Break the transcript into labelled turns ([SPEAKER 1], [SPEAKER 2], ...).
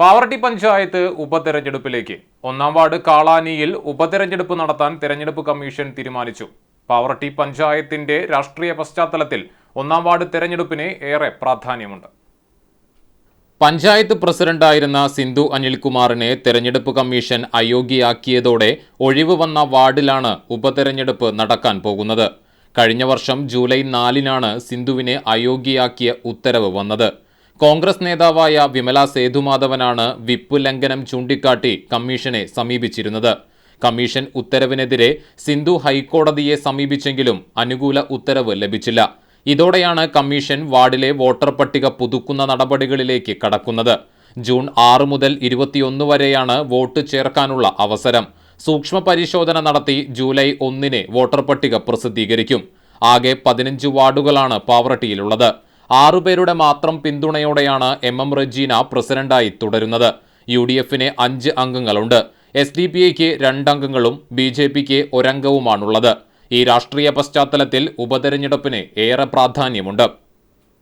[SPEAKER 1] പാവർട്ടി പഞ്ചായത്ത് ഉപതെരഞ്ഞെടുപ്പിലേക്ക്. ഒന്നാം വാർഡ് കാളാനിയിൽ ഉപതെരഞ്ഞെടുപ്പ് നടത്താൻ തെരഞ്ഞെടുപ്പ് കമ്മീഷൻ തീരുമാനിച്ചു. പാവർട്ടി പഞ്ചായത്തിന്റെ രാഷ്ട്രീയ പശ്ചാത്തലത്തിൽ ഒന്നാം വാർഡ് തെരഞ്ഞെടുപ്പിന് ഏറെ പ്രാധാന്യമുണ്ട്. പഞ്ചായത്ത് പ്രസിഡന്റായിരുന്ന സിന്ധു അനിൽകുമാറിനെ തെരഞ്ഞെടുപ്പ് കമ്മീഷൻ അയോഗ്യയാക്കിയതോടെ ഒഴിവ് വന്ന വാർഡിലാണ് ഉപതെരഞ്ഞെടുപ്പ് നടക്കാൻ പോകുന്നത്. കഴിഞ്ഞ വർഷം ജൂലൈ നാലിനാണ് സിന്ധുവിനെ അയോഗ്യയാക്കിയ ഉത്തരവ് വന്നത്. കോൺഗ്രസ് നേതാവായ വിമല സേതുമാധവനാണ് വിപ്പ് ലംഘനം ചൂണ്ടിക്കാട്ടി കമ്മീഷനെ സമീപിച്ചിരുന്നത്. കമ്മീഷൻ ഉത്തരവിനെതിരെ സിന്ധു ഹൈക്കോടതിയെ സമീപിച്ചെങ്കിലും അനുകൂല ഉത്തരവ് ലഭിച്ചില്ല. ഇതോടെയാണ് കമ്മീഷൻ വാർഡിലെ വോട്ടർ പട്ടിക പുതുക്കുന്ന നടപടികളിലേക്ക് കടക്കുന്നത്. ജൂൺ ആറ് മുതൽ ഇരുപത്തിയൊന്ന് വരെയാണ് വോട്ട് ചേർക്കാനുള്ള അവസരം. സൂക്ഷ്മ പരിശോധന നടത്തി ജൂലൈ ഒന്നിന് വോട്ടർ പട്ടിക പ്രസിദ്ധീകരിക്കും. ആകെ പതിനഞ്ച് വാർഡുകളാണ് പാവറട്ടിയിലുള്ളത്. ആറുപേരുടെ മാത്രം പിന്തുണയോടെയാണ് എം എം റജീന പ്രസിഡന്റായി തുടരുന്നത്. യു ഡി എഫിന് അഞ്ച് അംഗങ്ങളുണ്ട്. എസ് ഡി പി ഐക്ക് രണ്ടംഗങ്ങളും ബി ജെ പിക്ക് ഒരംഗവുമാണുള്ളത്. ഈ രാഷ്ട്രീയ പശ്ചാത്തലത്തിൽ ഉപതെരഞ്ഞെടുപ്പിന് ഏറെ പ്രാധാന്യമുണ്ട്.